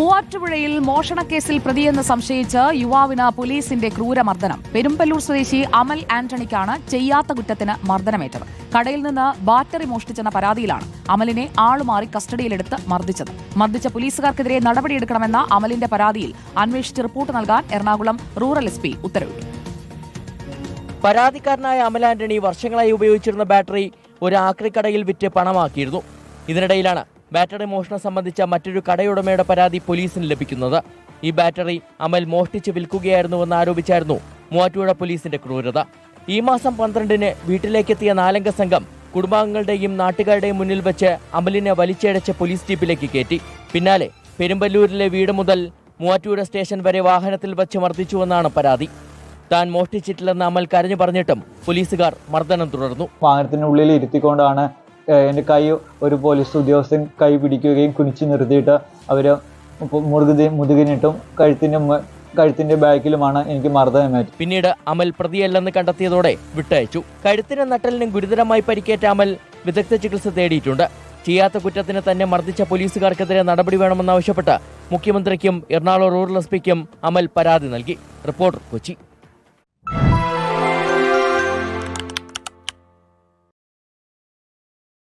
മൂവാറ്റുപുഴയിൽ മോഷണക്കേസിൽ പ്രതിയെന്ന് സംശയിച്ച് യുവാവിന് പോലീസിന്റെ ക്രൂരമർദ്ദനം. പെരുമ്പല്ലൂർ സ്വദേശി അമൽ ആന്റണിക്കാണ് ചെയ്യാത്ത കുറ്റത്തിന് മർദ്ദനമേറ്റത്. കടയിൽ നിന്ന് ബാറ്ററി മോഷ്ടിച്ചെന്ന പരാതിയിലാണ് അമലിനെ ആളുമാറി കസ്റ്റഡിയിലെടുത്ത് മർദ്ദിച്ചത്. മർദ്ദിച്ച പോലീസുകാർക്കെതിരെ നടപടിയെടുക്കണമെന്ന അമലിന്റെ പരാതിയിൽ അന്വേഷിച്ച് റിപ്പോർട്ട് നൽകാൻ എറണാകുളം റൂറൽ എസ് പി ഉത്തരവിട്ടു. പരാതിക്കാരനായ അമൽ ആന്റണി വർഷങ്ങളായി ഉപയോഗിച്ചിരുന്ന ബാറ്ററി ഒരു ആക്രിക്കടയിൽ വിറ്റ് പണമാക്കിയിരുന്നു. ഇതിനിടയിലാണ് ബാറ്ററി മോഷണം സംബന്ധിച്ച മറ്റൊരു കടയുടമയുടെ പരാതി പോലീസിന് ലഭിക്കുന്നത്. ഈ ബാറ്ററി അമൽ മോഷ്ടിച്ച് വിൽക്കുകയായിരുന്നുവെന്ന് ആരോപിച്ചായിരുന്നു മൂവാറ്റുപുഴ പോലീസിന്റെ ക്രൂരത. ഈ മാസം പന്ത്രണ്ടിന് വീട്ടിലേക്കെത്തിയ നാലംഗ സംഘം കുടുംബാംഗങ്ങളുടെയും നാട്ടുകാരുടെയും മുന്നിൽ വെച്ച് അമലിനെ വലിച്ചടച്ച് പോലീസ് ജീപ്പിലേക്ക് കയറ്റി. പിന്നാലെ പെരുമ്പല്ലൂരിലെ വീട് മുതൽ മൂവാറ്റുപുഴ സ്റ്റേഷൻ വരെ വാഹനത്തിൽ വെച്ച് മർദ്ദിച്ചുവെന്നാണ് പരാതി. താൻ മോഷ്ടിച്ചിട്ടില്ലെന്ന് അമൽ കരഞ്ഞു പറഞ്ഞിട്ടും പോലീസുകാർ മർദ്ദനം തുടർന്നു. വാഹനത്തിനുള്ളിൽ ഇരുത്തിക്കൊണ്ടാണ് എന്റെ കൈ ഒരു പോലീസ് ഉദ്യോഗസ്ഥൻ കൈ പിടിക്കുകയും കുനിച്ച് നിർത്തിയിട്ട് അവർ മുറുകുതി മുതുകിനിട്ടും കഴുത്തിന്റെ കഴുത്തിന്റെ ബാക്കിലുമാണ് എനിക്ക് മർദ്ദനമേറ്റത് പിന്നീട് അമൽ പ്രതിയല്ലെന്ന് കണ്ടെത്തിയതോടെ വിട്ടയച്ചു. കഴുത്തിന് നട്ടലിന് ഗുരുതരമായി പരിക്കേറ്റ അമൽ വിദഗ്ധ ചികിത്സ തേടിയിട്ടുണ്ട്. ചെയ്യാത്ത കുറ്റത്തിന് തന്നെ മർദ്ദിച്ച പോലീസുകാർക്കെതിരെ നടപടി വേണമെന്നാവശ്യപ്പെട്ട് മുഖ്യമന്ത്രിക്കും എറണാകുളം റൂറൽ എസ് പിക്കും അമൽ പരാതി നൽകി. റിപ്പോർട്ടർ കൊച്ചി.